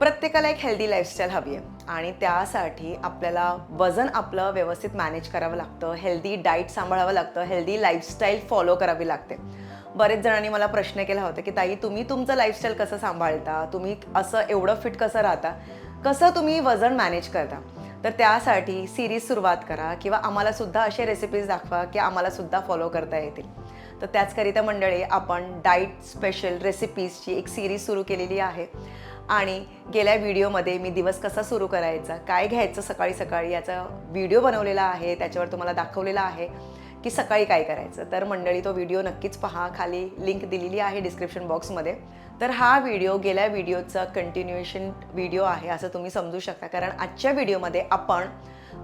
प्रत्येकाला एक healthy lifestyle हवी आहे. आणि त्यासाठी आपल्याला वजन आपलं व्यवस्थित मॅनेज करावं लागतं हेल्दी डाईट सांभाळावं लागतं हेल्दी लाईफस्टाईल फॉलो करावी लागते. बरेच जणांनी मला प्रश्न केला होता की ताई तुम्ही तुमचं लाईफस्टाईल कसं सांभाळता? तुम्ही असं एवढं फिट कसं राहता? कसं तुम्ही वजन मॅनेज करता? तर त्यासाठी सिरीज सुरुवात करा किंवा आम्हालासुद्धा असे रेसिपीज दाखवा की आम्हालासुद्धा फॉलो करता येतील. तर त्याचकरिता मंडळी आपण डाईट स्पेशल रेसिपीजची एक सिरीज सुरू केलेली आहे. आणि गेल्या व्हिडिओमध्ये मी दिवस कसा सुरू करायचा काय घ्यायचं सकाळी सकाळी याचा व्हिडिओ बनवलेला आहे त्याच्यावर तुम्हाला दाखवलेला आहे की सकाळी काय करायचं. तर मंडळी तो व्हिडिओ नक्कीच पहा. खाली लिंक दिलेली आहे डिस्क्रिप्शन बॉक्समध्ये तर हा व्हिडिओ गेल्या व्हिडिओचा कंटिन्युएशन व्हिडिओ आहे असं तुम्ही समजू शकता. कारण आजच्या व्हिडिओमध्ये आपण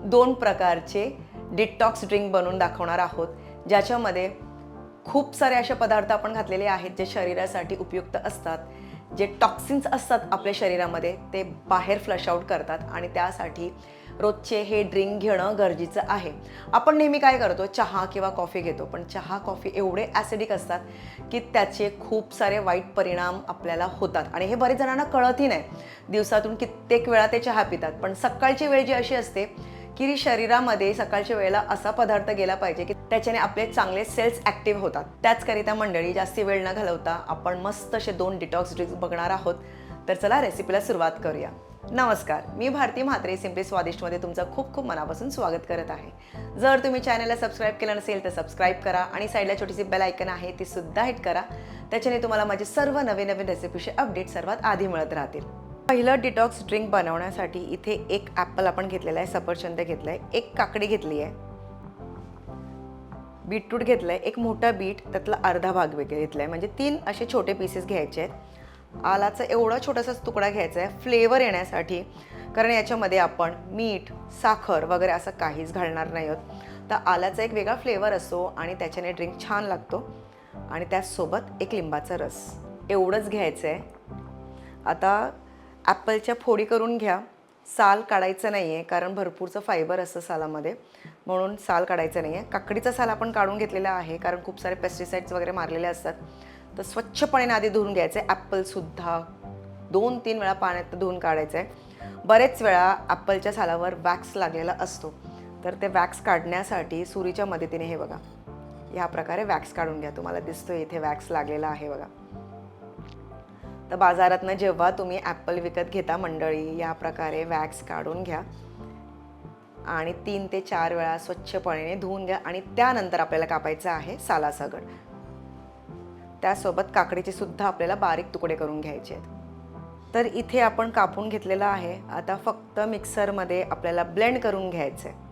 दोन प्रकारचे डिटॉक्स ड्रिंक बनवून दाखवणार आहोत ज्याच्यामध्ये खूप सारे असे पदार्थ आपण घातलेले आहेत जे शरीरासाठी उपयुक्त असतात. जे टॉक्सिन्स असतात आपल्या शरीरामध्ये ते बाहेर फ्लश आउट करतात आणि त्यासाठी रोजचे हे ड्रिंक घेणं गरजेचं आहे. आपण नेहमी काय करतो? चहा किंवा कॉफी घेतो. पण चहा कॉफी एवढे ॲसिडिक असतात की त्याचे खूप सारे वाईट परिणाम आपल्याला होतात. आणि हे बरेच जणांना कळतही नाही. दिवसातून कित्येक वेळा ते चहा पितात. पण सकाळची वेळ जी अशी असते की शरीरामध्ये सकाळच्या वेळेला असा पदार्थ गेला पाहिजे की त्याच्याने आपले चांगले सेल्स ॲक्टिव्ह होतात. त्याचकरिता मंडळी जास्ती वेळ न घालवता आपण मस्त असे दोन डिटॉक्स ड्रिंक्स बघणार आहोत. तर चला रेसिपीला सुरुवात करूया. नमस्कार मी भारती म्हात्रे सिम्पली स्वादिष्टमध्ये तुमचं खूप खूप मनापासून स्वागत करत आहे. जर तुम्ही चॅनलला सबस्क्राईब केलं नसेल तर सबस्क्राईब करा आणि साईडला छोटीशी बेल ऐकन आहे ती सुद्धा हिट करा. त्याच्याने तुम्हाला माझे सर्व नवीन नवीन रेसिपीचे अपडेट सर्वात आधी मिळत राहतील. पहिलं डिटॉक्स ड्रिंक बनवण्यासाठी इथे एक ॲपल आपण घेतलेला आहे सफरचंद घेतलं आहे एक काकडी घेतली आहे बीटरूट घेतलं आहे एक मोठा बीट त्यातला अर्धा भाग वेगळे घेतला आहे म्हणजे तीन असे छोटे पीसेस घ्यायचे आहेत. आलाचा एवढा छोटासाच तुकडा घ्यायचा आहे. फ्लेवर येण्यासाठी कारण याच्यामध्ये आपण मीठ साखर वगैरे असं काहीच घालणार नाही आहोत. तर आल्याचा एक वेगळा फ्लेवर असतो आणि त्याच्याने ड्रिंक छान लागतो. आणि त्याचसोबत एक लिंबाचा रस. एवढंच घ्यायचं आहे आता ॲपलच्या फोडी करून घ्या. साल काढायचं नाही आहे कारण भरपूरचं फायबर असतं सालामध्ये. म्हणून साल काढायचं नाही आहे काकडीचा साल आपण काढून घेतलेला आहे कारण खूप सारे पेस्टिसाइड्स वगैरे मारलेले असतात. तर स्वच्छपणे आधी धुवून घ्यायचं आहे ॲपलसुद्धा दोन तीन वेळा पाण्यात धुवून काढायचं आहे बरेच वेळा ॲपलच्या सालावर वॅक्स लागलेला असतो. तर ते वॅक्स काढण्यासाठी सुरीच्या मदतीने हे बघा. ह्या प्रकारे वॅक्स काढून घ्या. तुम्हाला दिसतोय इथे वॅक्स लागलेला आहे बघा. तर बाजारातनं जेव्हा तुम्ही ॲपल विकत घेता मंडळी या प्रकारे वॅक्स काढून घ्या. आणि तीन ते चार वेळा स्वच्छपणे धुवून घ्या आणि त्यानंतर आपल्याला कापायचं आहे सालासगड. त्यासोबत काकडीचे सुद्धा आपल्याला बारीक तुकडे करून घ्यायचे आहेत. तर इथे आपण कापून घेतलेलं आहे. आता फक्त मिक्सरमध्ये आपल्याला ब्लेंड करून घ्यायचं आहे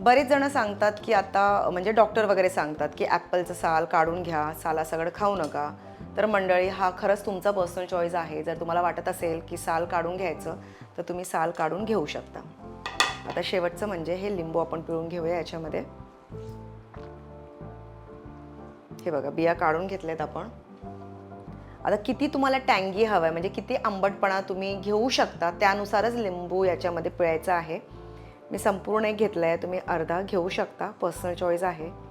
बरेच जण सांगतात की आता म्हणजे डॉक्टर वगैरे सांगतात की ॲपलचं साल काढून घ्या साला सगळं खाऊ नका. तर मंडळी हा खरंच तुमचा पर्सनल चॉईस आहे. जर तुम्हाला वाटत असेल की साल काढून घ्यायचं तर तुम्ही साल काढून घेऊ शकता. आता शेवटचं म्हणजे हे लिंबू आपण पिळून घेऊया याच्यामध्ये. हे बघा बिया काढून घेतल्यात आपण. आता किती तुम्हाला टँगी हवं आहे म्हणजे किती आंबटपणा तुम्ही घेऊ शकता त्यानुसारच लिंबू याच्यामध्ये पिळायचं आहे. मी संपूर्ण एक घेतलं आहे तुम्ही अर्धा घेऊ शकता. पर्सनल चॉईस आहे.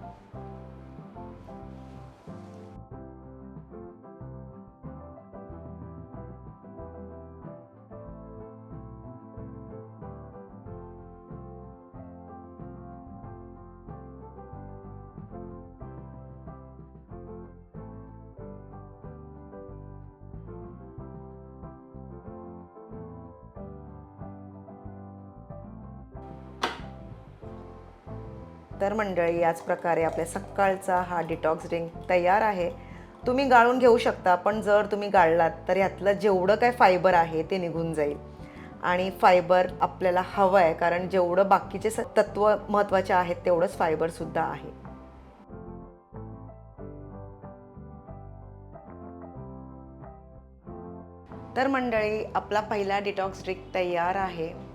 तर मंडळी याच प्रकारे आपल्या सकाळचा हा डिटॉक्स ड्रिंक तयार आहे. तुम्ही गाळून घेऊ शकता पण जर तुम्ही गाळलात तर यातलं जेवढं काय फायबर आहे ते निघून जाईल. आणि फायबर आपल्याला हवं आहे कारण जेवढं बाकीचे स तत्व महत्त्वाचे आहेत तेवढंच फायबरसुद्धा आहे. तर मंडळी आपला पहिला डिटॉक्स ड्रिंक तयार आहे.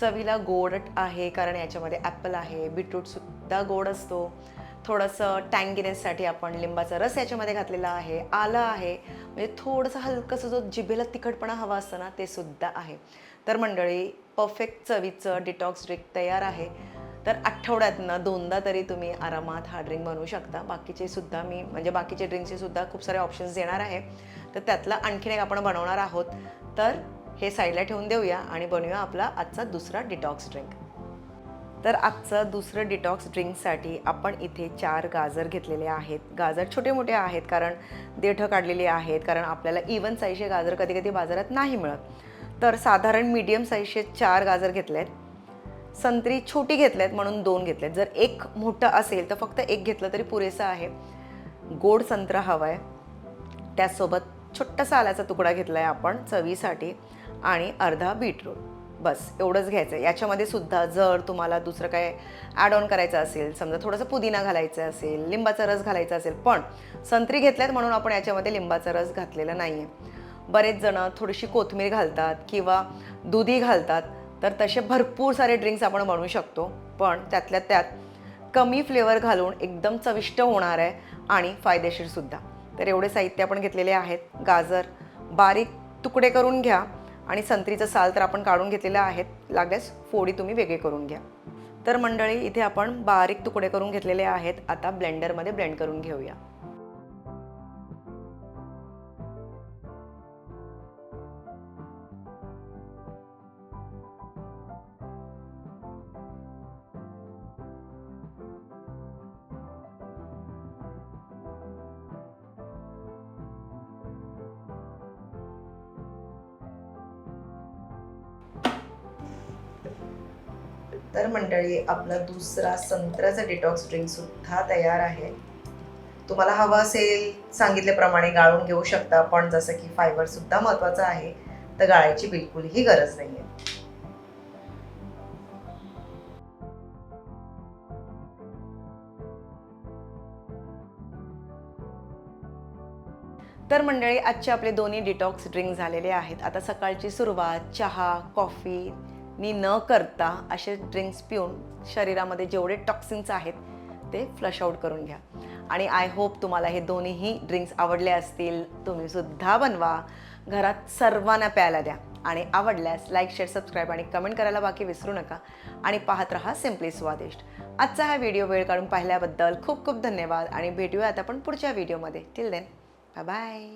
चवीला गोड आहे कारण याच्यामध्ये ॲपल आहे बीटरूटसुद्धा गोड असतो. थोडंसं टँगिनेससाठी आपण लिंबाचा रस याच्यामध्ये घातलेला आहे आलं आहे. म्हणजे थोडंसं हलकंसं जो जिभेला तिखटपणा हवा असतं ना ते सुद्धा आहे. तर मंडळी परफेक्ट चवीचं डिटॉक्स ड्रिंक तयार आहे. तर आठवड्यातनं दोनदा तरी तुम्ही आरामात हा ड्रिंक बनवू शकता. बाकीचे सुद्धा मी म्हणजे बाकीचे ड्रिंकचे सुद्धा खूप सारे ऑप्शन्स देणार आहे. तर त्यातला आणखीन एक आपण बनवणार आहोत. तर हे साईडला ठेवून देऊया आणि बनवूया आपला आजचा दुसरा डिटॉक्स ड्रिंक तर आजचं दुसरं डिटॉक्स ड्रिंकसाठी आपण इथे चार गाजर घेतलेले आहेत. गाजर छोटे मोठे आहेत कारण देठं काढलेली आहेत कारण आपल्याला इवन साईजचे गाजर कधी कधी बाजारात नाही मिळत. तर साधारण मीडियम साईजचे चार गाजर घेतले आहेत संत्री छोटी घेतल्यात म्हणून दोन घेतले आहेत जर एक मोठं असेल तर फक्त एक घेतलं तरी पुरेसं आहे. गोड संत्रा हवा आहे त्याचसोबत छोटासा आल्याचा तुकडा घेतला आहे आपण चवीसाठी आणि अर्धा बीटरूट. बस एवढंच घ्यायचं आहे याच्यामध्ये सुद्धा जर तुम्हाला दुसरं काय ॲड ऑन करायचं असेल समजा थोडंसं पुदिना घालायचं असेल लिंबाचा रस घालायचा असेल पण संत्री घेतल्यात म्हणून आपण याच्यामध्ये लिंबाचा रस घातलेला नाही आहे बरेच जणं थोडीशी कोथमीर घालतात किंवा दुधी घालतात तर तसे भरपूर सारे ड्रिंक्स आपण बनवू शकतो. पण त्यातल्या त्यात कमी फ्लेवर घालून एकदम चविष्ट होणार आहे आणि फायदेशीरसुद्धा तर एवढे साहित्य आपण घेतलेले आहेत. गाजर बारीक तुकडे करून घ्या आणि संत्रीचं साल तर आपण काढून घेतलेलं आहेत. लागल्यास फोडी तुम्ही वेगळे करून घ्या. तर मंडळी इथे आपण बारीक तुकडे करून घेतलेले आहेत. आता ब्लेंडरमध्ये ब्लेंड करून घेऊया. तर मंडळी आपला दुसरा संत्र्याचा डिटॉक्स ड्रिंक सुद्धा तयार आहे. तुम्हाला हवं असेल सांगितल्याप्रमाणे गाळून घेऊ शकता पण जसं की फायबर सुद्धा आहे तर गाळायची बिलकुलही गरज नाही आहे तर मंडळी आजचे आपले दोन्ही डिटॉक्स ड्रिंक झालेले आहेत. आता सकाळची सुरुवात चहा कॉफी नी न करता असे ड्रिंक्स पिऊन शरीरामध्ये जेवढे टॉक्सिन्स आहेत ते फ्लश आउट करून घ्या. आणि आय होप तुम्हाला हे दोन्हीही ड्रिंक्स आवडले असतील तुम्ही सुद्धा बनवा. घरात सर्वांना प्यायला द्या. आणि आवडल्यास लाईक शेअर सबस्क्राईब आणि कमेंट करायला बाकी विसरू नका. आणि पाहत रहा सिम्पली स्वादिष्ट आजचा हा व्हिडिओ वेळ काढून पाहिल्याबद्दल खूप खूप धन्यवाद. आणि भेटूयात आता आपण पुढच्या व्हिडिओमध्ये टिल देन बाय